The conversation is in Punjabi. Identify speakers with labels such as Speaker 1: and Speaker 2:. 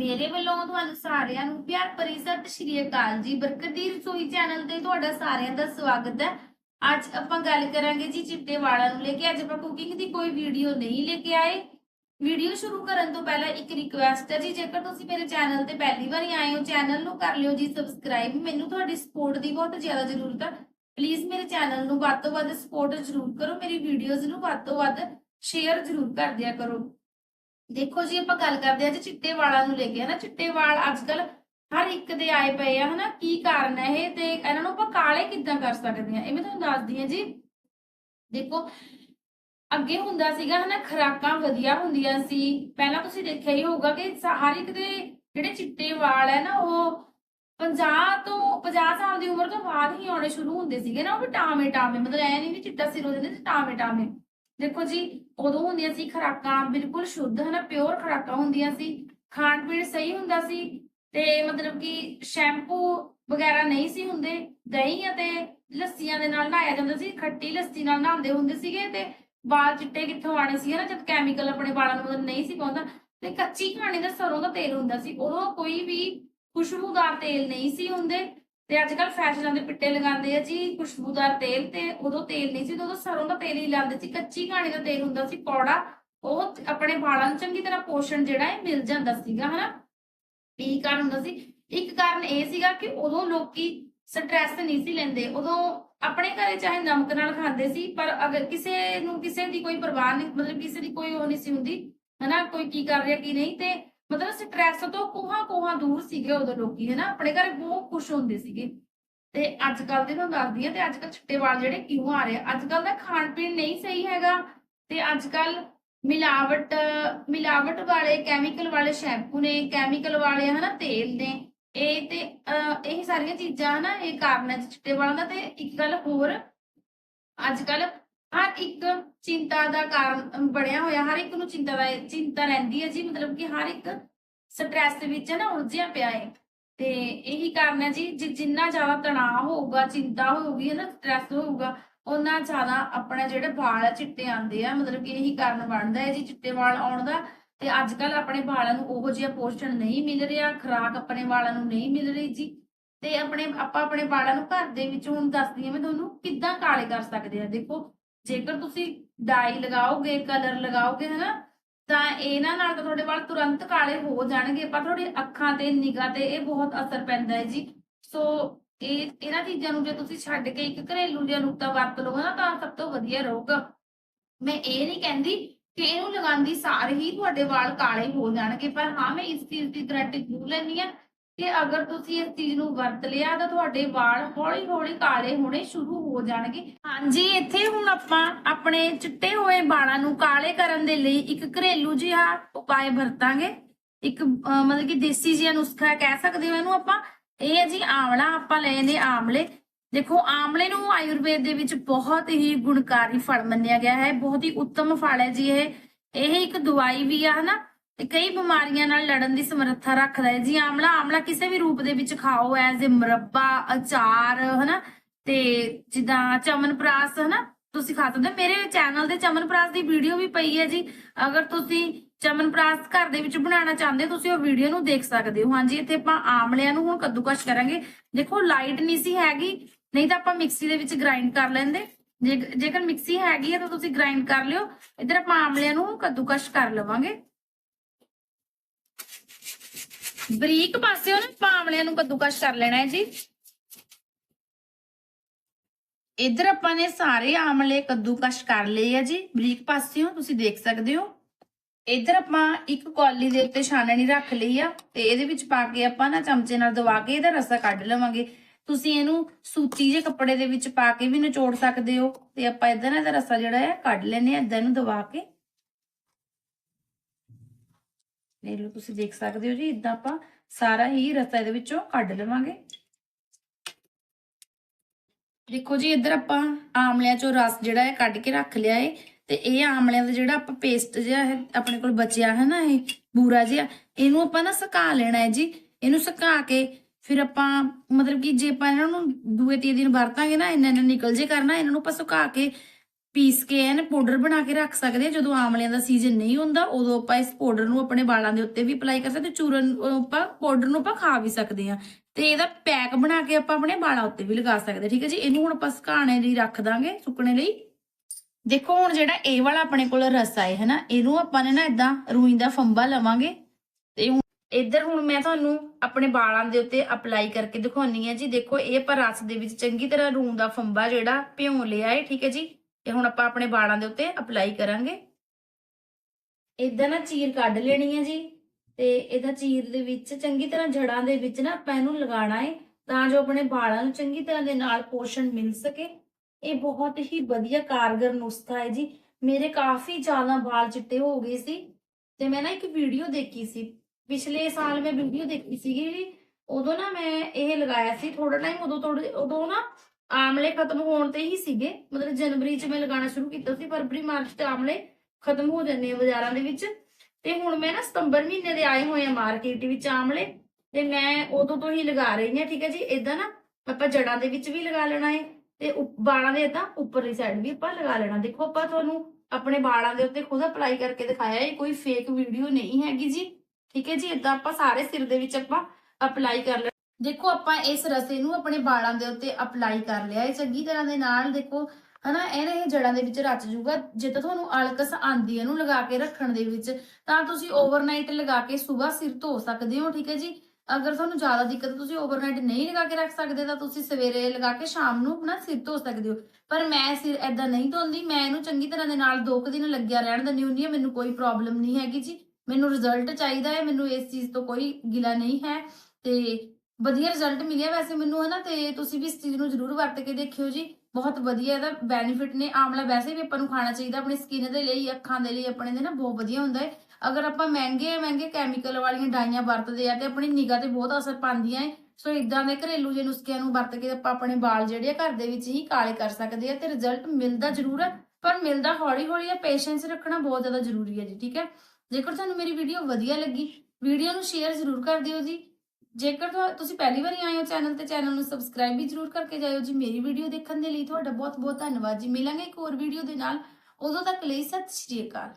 Speaker 1: ਮੇਰੇ ਵੱਲੋਂ ਤੁਹਾਨੂੰ ਸਾਰਿਆਂ ਨੂੰ ਪਿਆਰ ਭਰੀ ਸਤਿ ਸ਼੍ਰੀ ਅਕਾਲ ਜੀ। ਬਰਕਤ ਦੀ ਰਸੋਈ ਚੈਨਲ ਤੇ ਤੁਹਾਡਾ ਸਾਰਿਆਂ ਦਾ ਸਵਾਗਤ ਹੈ। ਅੱਜ ਆਪਾਂ ਗੱਲ ਕਰਾਂਗੇ ਜੀ ਚਿੱਟੇ ਵਾਲਾਂ ਨੂੰ ਲੈ ਕੇ। ਅੱਜ ਆਪਾਂ ਕੁਕਿੰਗ ਦੀ ਕੋਈ ਵੀਡੀਓ ਨਹੀਂ ਲੈ ਕੇ ਆਏ। ਵੀਡੀਓ ਸ਼ੁਰੂ ਕਰਨ ਤੋਂ ਪਹਿਲਾਂ ਇੱਕ ਰਿਕੁਐਸਟ ਹੈ ਜੀ। ਜੇਕਰ ਤੁਸੀਂ ਮੇਰੇ ਚੈਨਲ ਤੇ ਪਹਿਲੀ ਵਾਰੀ ਆਏ ਹੋ, ਚੈਨਲ ਨੂੰ ਕਰ ਲਿਓ ਜੀ ਸਬਸਕ੍ਰਾਈਬ ਮੈਨੂੰ ਤੁਹਾਡੀ ਸਪੋਰਟ ਦੀ ਬਹੁਤ ਜ਼ਿਆਦਾ ਜ਼ਰੂਰਤ ਹੈ ਪਲੀਜ਼ ਮੇਰੇ ਚੈਨਲ ਨੂੰ ਵੱਧ ਤੋਂ ਵੱਧ ਸਪੋਰਟ ਜ਼ਰੂਰ ਕਰੋ। ਮੇਰੀ ਵੀਡੀਓਜ਼ ਨੂੰ ਵੱਧ ਤੋਂ ਵੱਧ ਸ਼ੇਅਰ ਜ਼ਰੂਰ ਕਰ ਦਿਆ ਕਰੋ। ਦੇਖੋ ਜੀ, ਆਪਾਂ ਗੱਲ ਕਰਦੇ ਹਾਂ ਜੀ ਚਿੱਟੇ ਵਾਲਾਂ ਨੂੰ ਲੈ ਕੇ, ਹਨਾ? ਚਿੱਟੇ ਵਾਲ ਅੱਜ ਕੱਲ ਹਰ ਇੱਕ ਦੇ ਆਏ ਪਏ ਆ, ਹਨਾ? ਕੀ ਕਾਰਨ ਹੈ ਇਹ? ਤੇ ਇਹਨਾਂ ਨੂੰ ਆਪਾਂ ਕਾਲੇ ਕਿੱਦਾਂ ਕਰ ਸਕਦੇ ਆ ਇਹ ਮੈਂ ਤੁਹਾਨੂੰ ਦੱਸਦੀ ਹਾਂ ਜੀ। ਦੇਖੋ, ਅੱਗੇ ਹੁੰਦਾ ਸੀਗਾ, ਹਨਾ? ਖਰਾਕਾਂ ਵਧੀਆ ਹੁੰਦੀਆਂ ਸੀ। ਪਹਿਲਾਂ ਤੁਸੀਂ ਦੇਖਿਆ ਹੀ ਹੋਊਗਾ ਕਿ ਹਰ ਇੱਕ ਦੇ ਜਿਹੜੇ ਚਿੱਟੇ ਵਾਲ ਹੈ ਨਾ, ਉਹ 50 ਤੋਂ 50 ਸਾਲ ਦੀ ਉਮਰ ਤੋਂ ਬਾਅਦ ਹੀ ਆਉਣੇ ਸ਼ੁਰੂ ਹੁੰਦੇ ਸੀਗੇ ਨਾ, ਉਹ ਵੀ ਟਾਮੇ ਟਾਮੇ ਮਤਲਬ ਐ ਨਹੀਂ ਵੀ ਚਿੱਟਾ ਸਿਰ ਹੋ ਜਾਂਦੇ ਟਾਮੇ ਟਾਮੇ ਦੇਖੋ ਜੀ, ਉਦੋਂ ਹੁੰਦੀਆਂ ਸੀ ਖੁਰਾਕਾਂ ਬਿਲਕੁਲ ਸ਼ੁੱਧ ਹਨਾ ਪਿਓਰ ਖੁਰਾਕਾਂ ਹੁੰਦੀਆਂ ਸੀ, ਖਾਣ ਪੀਣ ਸਹੀ ਹੁੰਦਾ ਸੀ ਤੇ ਮਤਲਬ ਕਿ ਸ਼ੈਂਪੂ ਵਗੈਰਾ ਨਹੀਂ ਸੀ ਹੁੰਦੇ, ਦਹੀਂ ਅਤੇ ਲੱਸੀਆਂ ਦੇ ਨਾਲ ਨਹਾਇਆ ਜਾਂਦਾ ਸੀ, ਖੱਟੀ ਲੱਸੀ ਨਾਲ ਨਹਾਉਂਦੇ ਹੁੰਦੇ ਸੀਗੇ ਤੇ ਵਾਲ ਚਿੱਟੇ ਕਿੱਥੋਂ ਆਣੇ ਸੀ ਨਾ ਜਦ ਕੈਮੀਕਲ ਆਪਣੇ ਵਾਲਾਂ ਨੂੰ ਮਤਲਬ ਨਹੀਂ ਸੀ ਪਾਉਂਦਾ ਤੇ ਕੱਚੀ ਘਾਣੀ ਦਾ ਸਰੋਂ ਦਾ ਤੇਲ ਹੁੰਦਾ ਸੀ, ਉਦੋਂ ਕੋਈ ਵੀ ਖੁਸ਼ਬੂਦਾਰ ਤੇਲ ਨਹੀਂ ਸੀ ਹੁੰਦੇ ਤੇ ਅੱਜ ਕੱਲ ਫੈਸ਼ਨਾਂ ਦੇ ਪਿੱਟੇ ਲਗਾਉਂਦੇ ਆ ਜੀ ਖੁਸ਼ਬੂਦਾਰ ਤੇਲ ਤੇ ਉਦੋਂ ਤੇਲ ਨਹੀਂ ਸੀ, ਉਦੋਂ ਸਰੋਂ ਦਾ ਤੇਲ ਹੀ ਲਾਉਂਦੇ ਸੀ, ਕੱਚੀ ਘਾਣੀ ਦਾ ਤੇਲ ਹੁੰਦਾ ਸੀ ਕੌੜਾ ਉਹ ਆਪਣੇ ਵਾਲਾਂ ਨੂੰ ਚੰਗੀ ਤਰ੍ਹਾਂ ਪੋਸ਼ਣ ਜਿਹੜਾ ਹੈ ਮਿਲ ਜਾਂਦਾ ਸੀਗਾ, ਹਨਾ? ਇਹ ਕਾਰਨ ਹੁੰਦਾ ਸੀ। ਇੱਕ ਕਾਰਨ ਇਹ ਸੀਗਾ ਕਿ ਉਦੋਂ ਲੋਕੀ ਸਟ੍ਰੈਸ ਨਹੀਂ ਸੀ ਲੈਂਦੇ, ਉਦੋਂ ਆਪਣੇ ਘਰੇ ਚਾਹੇ ਨਮਕ ਨਾਲ ਖਾਂਦੇ ਸੀ, ਪਰ ਅਗਰ ਕਿਸੇ ਨੂੰ ਕਿਸੇ ਦੀ ਕੋਈ ਪਰਵਾਹ ਨਹੀਂ, ਮਤਲਬ ਕਿਸੇ ਦੀ ਕੋਈ ਉਹ ਨਹੀਂ ਸੀ ਹੁੰਦੀ, ਹਨਾ? ਕੋਈ ਕੀ ਕਰ ਰਿਹਾ, ਕੀ ਨਹੀਂ, ਤੇ ਮਤਲਬ ਸਟ੍ਰੈਸ ਤੋਂ ਕੋਹਾਂ ਕੋਹਾਂ ਦੂਰ ਸੀਗੇ ਉਦੋਂ ਲੋਕੀ, ਹਨਾ? ਆਪਣੇ ਘਰੇ ਬਹੁਤ ਖੁਸ਼ ਹੁੰਦੇ ਸੀਗੇ। ਤੇ ਅੱਜ ਕੱਲ ਦੇ ਤੁਹਾਨੂੰ ਦੱਸਦੀ ਆ ਤੇ ਅੱਜ ਕੱਲ ਚਿੱਟੇ ਵਾਲ ਜਿਹੜੇ ਕਿਉਂ ਆ ਰਹੇ ਅੱਜ ਕੱਲ ਦਾ ਖਾਣ ਪੀਣ ਨਹੀਂ ਸਹੀ ਹੈਗਾ। ਤੇ ਅੱਜ ਕੱਲ ਮਿਲਾਵਟ ਮਿਲਾਵਟ ਵਾਲੇ ਕੈਮੀਕਲ ਵਾਲੇ ਸ਼ੈਂਪੂ ਨੇ ਕੈਮੀਕਲ ਵਾਲੇ, ਹਨਾ, ਤੇਲ ਨੇ, ਇਹ ਤੇ ਇਹ ਸਾਰੀਆਂ ਚੀਜ਼ਾਂ, ਹਨਾ, ਇਹ ਕਾਰਨ ਹੈ ਜੀ ਚਿੱਟੇ ਵਾਲਾਂ ਦਾ। ਤੇ ਇੱਕ ਗੱਲ ਹੋਰ ਅੱਜ ਕੱਲ ਹਰ ਇੱਕ ਚਿੰਤਾ ਦਾ ਕਾਰਨ ਬਣਿਆ ਹੋਇਆ, ਹਰ ਇੱਕ ਨੂੰ ਚਿੰਤਾ ਦਾ, ਚਿੰਤਾ ਰਹਿੰਦੀ ਹੈ ਜੀ, ਮਤਲਬ ਕਿ ਹਰ ਇੱਕ ਸਟ੍ਰੈਸ ਵਿੱਚ ਨਾ ਉਲਝਿਆ ਪਿਆ ਹੈ। ਤੇ ਇਹੀ ਕਾਰਨ ਹੈ ਜੀ ਜਿੰਨਾ ਜ਼ਿਆਦਾ ਤਣਾਅ ਹੋਊਗਾ, ਚਿੰਤਾ ਹੋਊਗੀ ਨਾ ਸਟ੍ਰੈਸ ਹੋਊਗਾ ਉਹਨਾਂ ਜ਼ਿਆਦਾ ਆਪਣੇ ਜਿਹੜੇ ਵਾਲ ਆ, ਚਿੱਟੇ ਆਉਂਦੇ ਆ, ਮਤਲਬ ਕਿ ਇਹੀ ਕਾਰਨ ਬਣਦਾ ਹੈ ਜੀ, ਚਿੱਟੇ ਵਾਲ ਆਉਣ ਦਾ। ਤੇ ਅੱਜ ਕੱਲ ਆਪਣੇ ਵਾਲਾਂ ਨੂੰ ਉਹੋ ਜਿਹਾ ਪੋਸ਼ਣ ਨਹੀਂ ਮਿਲ ਰਿਹਾ, ਖੁਰਾਕ ਆਪਣੇ ਵਾਲਾਂ ਨੂੰ ਨਹੀਂ ਮਿਲ ਰਹੀ ਜੀ। ਤੇ ਆਪਣੇ, ਆਪਾਂ ਆਪਣੇ ਵਾਲਾਂ ਨੂੰ ਘਰ ਦੇ ਵਿੱਚ ਹੁਣ ਦੱਸਦੀ ਹਾਂ ਮੈਂ ਤੁਹਾਨੂੰ, ਕਿੱਦਾਂ ਕਾਲੇ ਕਰ ਸਕਦੇ ਆ, ਦੇਖੋ। ਜੇਕਰ ਤੁਸੀਂ ਡਾਈ ਲਗਾਓਗੇ ਕਲਰ ਲਗਾਓਗੇ, ਹਨਾ, ਤਾਂ ਇਹਨਾਂ ਨਾਲ ਤਾਂ ਤੁਹਾਡੇ ਵਾਲ ਤੁਰੰਤ ਕਾਲੇ ਹੋ ਜਾਣਗੇ, ਪਰ ਤੁਹਾਡੀ ਅੱਖਾਂ ਤੇ, ਨਿਗਾਹ ਤੇ ਇਹ ਬਹੁਤ ਅਸਰ ਪੈਂਦਾ ਹੈ ਜੀ। ਸੋ ਇਹ, ਇਹਨਾਂ ਚੀਜ਼ਾਂ ਨੂੰ ਜੇ ਤੁਸੀਂ ਛੱਡ ਕੇ ਇੱਕ ਘਰੇਲੂ ਜਿਹਾ ਨੁਕਤਾ ਵਰਤ ਲਓ ਨਾ, ਤਾਂ ਸਭ ਤੋਂ ਵਧੀਆ ਰਹੂਗਾ। ਮੈਂ ਇਹ ਨਹੀਂ ਕਹਿੰਦੀ ਕਿ ਇਹਨੂੰ ਲਗਾਉਂਦੀ ਸਾਰ ਹੀ ਤੁਹਾਡੇ ਵਾਲ ਕਾਲੇ ਹੋ ਜਾਣਗੇ, ਪਰ ਹਾਂ, ਮੈਂ ਇਸ ਚੀਜ਼ ਦੀ ਗਰੰਟੀ ਜ਼ਰੂਰ ਲੈਂਦੀ ਆ ਕਿ ਅਗਰ ਤੁਸੀਂ ਇਸ ਚੀਜ਼ ਨੂੰ ਵਰਤ ਲਿਆ, ਤਾਂ ਤੁਹਾਡੇ ਵਾਲ ਹੌਲੀ ਹੌਲੀ ਕਾਲੇ ਹੋਣੇ ਸ਼ੁਰੂ ਹੋ ਜਾਣਗੇ। ਹਾਂਜੀ, ਇੱਥੇ ਹੁਣ ਆਪਾਂ ਆਪਣੇ ਚਿੱਟੇ ਹੋਏ ਵਾਲਾਂ ਨੂੰ ਕਾਲੇ ਕਰਨ ਦੇ ਲਈ ਇੱਕ ਘਰੇਲੂ ਜਿਹਾ ਉਪਾਅ ਵਰਤਾਂਗੇ। ਇੱਕ ਮਤਲਬ ਕਿ ਦੇਸੀ ਜਿਹਾ ਨੁਸਖਾ ਕਹਿ ਸਕਦੇ ਹੋ ਇਹਨੂੰ ਆਪਾਂ। ਇਹ ਹੈ ਜੀ ਆਮਲਾ ਆਪਾਂ ਲਏ ਨੇ ਆਮਲੇ ਦੇਖੋ ਆਮਲੇ ਨੂੰ ਆਯੁਰਵੇਦ ਦੇ ਵਿੱਚ ਬਹੁਤ ਹੀ ਗੁਣਕਾਰੀ ਫਲ ਮੰਨਿਆ ਗਿਆ ਹੈ। ਬਹੁਤ ਹੀ ਉੱਤਮ ਫਲ ਹੈ ਜੀ ਇਹ। ਇਹ ਇੱਕ ਦਵਾਈ ਵੀ ਆ, ਹਨਾ? ਤੇ ਕਈ ਬਿਮਾਰੀਆਂ ਨਾਲ ਲੜਨ ਦੀ ਸਮਰੱਥਾ ਰੱਖਦਾ ਹੈ। ਜੀ ਆਮਲਾ ਆਮਲਾ ਕਿਸੇ ਵੀ ਰੂਪ ਦੇ ਵਿੱਚ ਖਾਓ, ਐਜ਼ ਅ ਮੁਰੱਬਾ, ਅਚਾਰ, ਹਨਾ? ਤੇ ਜਿੱਦਾਂ ਚਮਨਪ੍ਰਾਸ ਹਨਾ? ਤੁਸੀਂ ਖਾ ਸਕਦੇ ਮੇਰੇ ਚੈਨਲ ਤੇ ਚਮਨਪ੍ਰਾਸ ਦੀ ਵੀਡੀਓ ਵੀ ਪਈ ਹੈ ਜੀ। ਅਗਰ ਤੁਸੀਂ ਚਮਨਪ੍ਰਾਸ ਘਰ ਦੇ ਵਿੱਚ ਬਣਾਉਣਾ ਚਾਹੁੰਦੇ ਹੋ, ਤੁਸੀਂ ਉਹ ਵੀਡੀਓ ਨੂੰ ਦੇਖ ਸਕਦੇ ਹੋ। ਹਾਂਜੀ, ਇੱਥੇ ਆਪਾਂ ਆਮਲਿਆਂ ਨੂੰ ਹੁਣ ਕੱਦੂਕਸ਼ ਕਰਾਂਗੇ। ਦੇਖੋ ਲਾਈਟ ਨਹੀਂ ਸੀ ਹੈਗੀ, ਨਹੀਂ ਤਾਂ ਆਪਾਂ ਮਿਕਸੀ ਦੇ ਵਿੱਚ ਗ੍ਰਾਈਂਡ ਕਰ ਲੈਂਦੇ। ਜੇਕਰ ਮਿਕਸੀ ਹੈਗੀ ਹੈ ਤਾਂ ਤੁਸੀਂ ਗ੍ਰਾਈਂਡ ਕਰ ਲਿਓ। ਇੱਧਰ ਆਪਾਂ ਆਮਲਿਆਂ ਨੂੰ ਕੱਦੂਕਸ਼ ਕਰ ਲਵਾਂਗੇ। ਬਰੀਕ ਪਾਸਿਓਂ ਨਾ ਆਪਾਂ ਆਮਲਿਆਂ ਨੂੰ ਕੱਦੂਕਸ਼ ਕਰ ਲੈਣਾ ਹੈ ਜੀ। ਇੱਧਰ ਆਪਾਂ ਨੇ ਸਾਰੇ ਆਮਲੇ ਕੱਦੂਕਸ਼ ਕਰ ਲਏ ਆ ਜੀ। ਬਰੀਕ ਪਾਸਿਓਂ ਤੁਸੀਂ ਦੇਖ ਸਕਦੇ ਹੋ। ਇੱਧਰ ਆਪਾਂ ਇੱਕ ਕੌਲੀ ਦੇ ਉੱਤੇ ਛਾਨਣੀ ਰੱਖ ਲਈ ਆ ਤੇ ਇਹਦੇ ਵਿੱਚ ਪਾ ਕੇ ਆਪਾਂ ਨਾ ਚਮਚੇ ਨਾਲ ਦਵਾ ਕੇ ਇਹਦਾ ਰਸਾ ਕੱਢ ਲਵਾਂਗੇ। ਤੁਸੀਂ ਇਹਨੂੰ ਸੂਤੀ ਜੇ ਕੱਪੜੇ ਦੇ ਵਿੱਚ ਪਾ ਕੇ ਵੀ ਨਿਚੋੜ ਸਕਦੇ ਹੋ ਤੇ ਆਪਾਂ ਇਦਾਂ ਨਾ ਇਹਦਾ ਰਸਾ ਜਿਹੜਾ ਹੈ ਕੱਢ ਲੈਨੇ ਆ ਇਦਾਂ ਇਹਨੂੰ ਦਵਾ ਕੇ। ਇਹ ਲੋ ਤੁਸੀਂ ਦੇਖ ਸਕਦੇ ਹੋ ਜੀ ਇਦਾਂ ਆਪਾਂ ਸਾਰਾ ਹੀ ਰਸਾ ਇਹਦੇ ਵਿੱਚੋਂ ਕੱਢ ਲਵਾਂਗੇ। ਦੇਖੋ ਜੀ, ਇੱਧਰ ਆਪਾਂ ਆਮਲਿਆਂ ਚੋਂ ਰਸ ਜਿਹੜਾ ਹੈ ਕੱਢ ਕੇ ਰੱਖ ਲਿਆ ਏ ਤੇ ਇਹ ਆਮਲਿਆਂ ਦਾ ਜਿਹੜਾ ਆਪਾਂ ਪੇਸਟ ਜਿਹਾ ਹੈ ਆਪਣੇ ਕੋਲ ਬਚਿਆ ਹੈ ਨਾ ਇਹ ਬੂਰਾ ਜਿਹਾ, ਇਹਨੂੰ ਆਪਾਂ ਨਾ ਸੁਕਾ ਲੈਣਾ ਹੈ ਜੀ। ਇਹਨੂੰ ਸੁਕਾ ਕੇ ਫਿਰ ਆਪਾਂ ਮਤਲਬ ਕਿ ਜੇ ਆਪਾਂ ਇਹਨਾਂ ਨੂੰ ਦੂਏ ਤੀਏ ਦਿਨ ਵਰਤਾਂਗੇ ਨਾ ਇਹਨਾਂ ਨੇ ਨਿਕਲ ਜੇ ਕਰਨਾ, ਇਹਨਾਂ ਨੂੰ ਆਪਾਂ ਸੁਕਾ ਕੇ ਪੀਸ ਕੇ ਐਨ ਪਾਊਡਰ ਬਣਾ ਕੇ ਰੱਖ ਸਕਦੇ ਆ ਜਦੋਂ ਆਮਲਿਆਂ ਦਾ ਸੀਜ਼ਨ ਨਹੀਂ ਹੁੰਦਾ ਉਦੋਂ ਆਪਾਂ ਇਸ ਪਾਊਡਰ ਨੂੰ ਆਪਣੇ ਵਾਲਾਂ ਦੇ ਉੱਤੇ ਵੀ ਅਪਲਾਈ ਕਰ ਸਕਦੇ ਹਾਂ, ਚੂਰਨ ਆਪਾਂ ਪਾਊਡਰ ਨੂੰ ਆਪਾਂ ਖਾ ਵੀ ਸਕਦੇ ਆ ਤੇ ਇਹਦਾ ਪੈਕ ਬਣਾ ਕੇ ਆਪਾਂ ਆਪਣੇ ਵਾਲਾਂ ਉੱਤੇ ਵੀ ਲਗਾ ਸਕਦੇ ਠੀਕ ਹੈ ਜੀ? ਇਹਨੂੰ ਹੁਣ ਆਪਾਂ ਸੁਕਾਣੇ ਲਈ ਰੱਖ ਦਾਂਗੇ ਸੁੱਕਣੇ ਲਈ। ਦੇਖੋ ਹੁਣ ਜਿਹੜਾ ਇਹ ਵਾਲਾ ਆਪਣੇ ਕੋਲ ਰਸ ਆਏ ਹੈ ਨਾ ਇਹਨੂੰ ਆਪਾਂ ਨੇ ਨਾ ਇਦਾਂ ਰੂਈ ਦਾ ਫੰਬਾ ਲਵਾਂਗੇ। ਤੇ ਹੁਣ ਇੱਧਰ ਹੁਣ ਮੈਂ ਤੁਹਾਨੂੰ ਆਪਣੇ ਵਾਲਾਂ ਦੇ ਉੱਤੇ ਅਪਲਾਈ ਕਰਕੇ ਦਿਖਾਉਣੀ ਹੈ ਜੀ। ਦੇਖੋ ਇਹ ਆਪਾਂ ਰਸ ਦੇ ਵਿੱਚ ਚੰਗੀ ਤਰ੍ਹਾਂ ਰੂੰ ਦਾ ਫੰਬਾ ਜਿਹੜਾ ਭਿਉਂ ਲਿਆ ਹੈ ਠੀਕ ਹੈ ਜੀ? ਤੇ ਹੁਣ ਆਪਾਂ ਆਪਣੇ ਵਾਲਾਂ ਦੇ ਉੱਤੇ ਅਪਲਾਈ ਕਰਾਂਗੇ। ਇਦਾਂ ਨਾ ਚੀਰ ਕੱਢ ਲੈਣੀ ਹੈ ਜੀ ਤੇ ਇਹਦਾ ਚੀਰ ਦੇ ਵਿੱਚ ਚੰਗੀ ਤਰ੍ਹਾਂ ਜੜਾਂ ਦੇ ਵਿੱਚ ਨਾ ਆਪਾਂ ਇਹਨੂੰ ਲਗਾਉਣਾ ਹੈ ਤਾਂ ਜੋ ਆਪਣੇ ਵਾਲਾਂ ਨੂੰ ਚੰਗੀ ਤਰ੍ਹਾਂ ਦੇ ਨਾਲ ਪੋਸ਼ਣ ਮਿਲ ਸਕੇ। ਇਹ ਬਹੁਤ ਹੀ ਵਧੀਆ ਕਾਰਗਰ ਨੁਸਖਾ ਹੈ ਜੀ। ਮੇਰੇ ਕਾਫੀ ਜ਼ਿਆਦਾ ਵਾਲ ਚਿੱਟੇ ਹੋ ਗਏ ਸੀ ਤੇ ਮੈਂ ਨਾ ਇੱਕ ਵੀਡੀਓ ਦੇਖੀ ਸੀ। ਪਿਛਲੇ ਸਾਲ ਮੈਂ ਵੀਡੀਓ ਦੇਖੀ ਸੀਗੀ ਉਦੋਂ ਨਾ ਮੈਂ ਇਹ ਲਗਾਇਆ ਸੀ ਥੋੜਾ ਟਾਈਮ ਉਦੋਂ ਥੋੜੇ ਉਦੋਂ ਨਾ ਆਮਲੇ ਖਤਮ ਹੋਣ ਤੇ ਹੀ ਸੀਗੇ। ਮਤਲਬ ਜਨਵਰੀ ਚ ਮੈਂ ਲਗਾਉਣਾ ਸ਼ੁਰੂ ਕੀਤਾ ਸੀ, ਫਰਵਰੀ, ਮਾਰਚ ਤੇ ਆਮਲੇ ਖਤਮ ਹੋ ਜਾਂਦੇ ਆ ਬਾਜ਼ਾਰਾਂ ਦੇ ਵਿੱਚ। ਤੇ ਹੁਣ ਮੈਂ ਨਾ ਸਤੰਬਰ ਮਹੀਨੇ ਦੇ ਆਏ ਹੋਏ ਆ ਮਾਰਕੀਟ ਵਿੱਚ ਆਮਲੇ। ਤੇ ਮੈਂ ਉਦੋਂ ਤੋਂ ਹੀ ਲਗਾ ਰਹੀ ਹਾਂ, ਠੀਕ ਹੈ ਜੀ। ਇਦਾਂ ਨਾ ਆਪਾਂ ਜੜਾਂ ਦੇ ਵਿੱਚ ਵੀ ਲਗਾ ਲੈਣਾ ਹੈ ਤੇ ਉਪ- ਦੇ ਇਦਾਂ ਉੱਪਰਲੀ ਸਾਈਡ ਵੀ ਆਪਾਂ ਲਗਾ ਲੈਣਾ। ਦੇਖੋ ਆਪਾਂ ਤੁਹਾਨੂੰ ਆਪਣੇ ਬਾਲਾਂ ਦੇ ਉੱਤੇ ਖੁਦ ਅਪਲਾਈ ਕਰਕੇ ਦਿਖਾਇਆ ਇਹ ਕੋਈ ਫੇਕ ਵੀਡੀਓ ਨਹੀਂ ਹੈਗੀ ਜੀ। ਠੀਕ ਹੈ ਜੀ ਇਦਾਂ ਆਪਾਂ ਸਾਰੇ ਸਿਰ ਦੇ ਵਿੱਚ ਆਪਾਂ ਅਪਲਾਈ ਕਰ ਲੈ ਦੇਖੋ ਆਪਾਂ ਇਸ ਰਸੇ ਨੂੰ ਆਪਣੇ ਵਾਲਾਂ ਦੇ ਉੱਤੇ ਅਪਲਾਈ ਕਰ ਲਿਆ ਹੈ ਚੰਗੀ ਤਰ੍ਹਾਂ ਦੇ ਨਾਲ ਦੇਖੋ, ਹਨਾ, ਇਹ ਇਹ ਜੜਾਂ ਦੇ ਵਿੱਚ ਰਚ ਜੂਗਾ ਜੇ ਤਾਂ ਤੁਹਾਨੂੰ ਅਲਕਸ ਆਂਦੀ ਹੈ ਇਹਨੂੰ ਲਗਾ ਕੇ ਰੱਖਣ ਦੇ ਵਿੱਚ, ਤਾਂ ਤੁਸੀਂ ਓਵਰਨਾਈਟ ਲਗਾ ਕੇ ਸਵੇਰ ਸਿਰ ਧੋ ਸਕਦੇ ਹੋ, ਠੀਕ ਹੈ ਜੀ? ਅਗਰ ਤੁਹਾਨੂੰ ਜ਼ਿਆਦਾ ਦਿੱਕਤ ਤੁਸੀਂ ਓਵਰਨਾਈਟ ਨਹੀਂ ਲਗਾ ਕੇ ਰੱਖ ਸਕਦੇ, ਤਾਂ ਤੁਸੀਂ ਸਵੇਰੇ ਲਗਾ ਕੇ ਸ਼ਾਮ ਨੂੰ ਆਪਣਾ ਸਿਰ ਧੋ ਸਕਦੇ ਹੋ। ਪਰ ਮੈਂ ਸਿਰ ਐਦਾਂ ਨਹੀਂ ਧੋਂਦੀ, ਮੈਂ ਇਹਨੂੰ ਚੰਗੀ ਤਰ੍ਹਾਂ ਦੇ ਨਾਲ ਦੋ ਕੁ ਦਿਨ ਲੱਗਿਆ ਰਹਿਣ ਦਿੰਦੀ ਹੁੰਦੀ ਹਾਂ, ਮੈਨੂੰ ਕੋਈ ਪ੍ਰੋਬਲਮ ਨਹੀਂ ਹੈਗੀ ਜੀ। ਮੈਨੂੰ ਰਿਜ਼ਲਟ ਚਾਹੀਦਾ ਹੈ, ਮੈਨੂੰ ਇਸ ਚੀਜ਼ ਤੋਂ ਕੋਈ ਗਿਲਾ ਨਹੀਂ ਹੈ। ਤੇ ਵਧੀਆ ਰਿਜ਼ਲਟ ਮਿਲਿਆ ਵੈਸੇ ਮੈਨੂੰ, ਹਨਾ, ਤੇ ਤੁਸੀਂ ਵੀ ਇਸ ਚੀਜ਼ ਨੂੰ ਜ਼ਰੂਰ ਵਰਤ ਕੇ ਦੇਖਿਓ ਜੀ। ਬਹੁਤ ਵਧੀਆ ਇਹਦਾ ਬੈਨੀਫਿਟ ਨੇ। ਆਮਲਾ ਵੈਸੇ ਵੀ ਆਪਾਂ ਨੂੰ ਖਾਣਾ ਚਾਹੀਦਾ, ਆਪਣੀ ਸਕਿਨ ਦੇ ਲਈ, ਅੱਖਾਂ ਦੇ ਲਈ, ਆਪਣੇ ਦੇ ਨਾ, ਬਹੁਤ ਵਧੀਆ ਹੁੰਦਾ ਹੈ। ਅਗਰ ਆਪਾਂ ਮਹਿੰਗੇ ਮਹਿੰਗੇ ਕੈਮੀਕਲ ਵਾਲੀਆਂ ਡਾਈਆਂ ਵਰਤਦੇ ਆ ਤੇ ਆਪਣੀ ਨਿਗਾਹ ਤੇ ਬਹੁਤ ਅਸਰ ਪਾਉਂਦੀਆਂ ਹੈ। ਸੋ ਇਦਾਂ ਦੇ ਘਰੇਲੂ ਜੇ ਨੁਸਖਿਆਂ ਨੂੰ ਵਰਤ ਕੇ ਆਪਾਂ ਆਪਣੇ ਵਾਲ ਜਿਹੜੇ ਆ ਘਰ ਦੇ ਵਿੱਚ ਹੀ ਕਾਲੇ ਕਰ ਸਕਦੇ ਆ ਤੇ ਰਿਜ਼ਲਟ ਮਿਲਦਾ ਜ਼ਰੂਰ ਹੈ। ਪਰ ਮਿਲਦਾ ਹੌਲੀ ਹੌਲੀ ਹੈ ਪੇਸ਼ੈਂਸ ਰੱਖਣਾ ਬਹੁਤ ਜ਼ਿਆਦਾ ਜ਼ਰੂਰੀ ਹੈ ਜੀ, ਠੀਕ ਹੈ? ਜੇਕਰ ਤੁਹਾਨੂੰ ਮੇਰੀ ਵੀਡੀਓ ਵਧੀਆ ਲੱਗੀ ਵੀਡੀਓ ਨੂੰ ਸ਼ੇਅਰ ਜ਼ਰੂਰ ਕਰ ਦਿਓ ਜੀ। ਜੇਕਰ ਤੁਸੀਂ ਪਹਿਲੀ ਵਾਰੀ ਆਏ ਹੋ ਚੈਨਲ ਤੇ, ਚੈਨਲ ਨੂੰ ਸਬਸਕ੍ਰਾਈਬ ਵੀ ਜ਼ਰੂਰ ਕਰਕੇ ਜਾਇਓ ਜੀ। ਮੇਰੀ ਵੀਡੀਓ ਦੇਖਣ ਦੇ ਲਈ ਤੁਹਾਡਾ ਬਹੁਤ ਬਹੁਤ ਧੰਨਵਾਦ ਜੀ। ਮਿਲਾਂਗੇ ਇੱਕ ਹੋਰ ਵੀਡੀਓ ਦੇ ਨਾਲ। ਉਦੋਂ ਤੱਕ ਲਈ ਸਤਿ ਸ਼੍ਰੀ ਅਕਾਲ।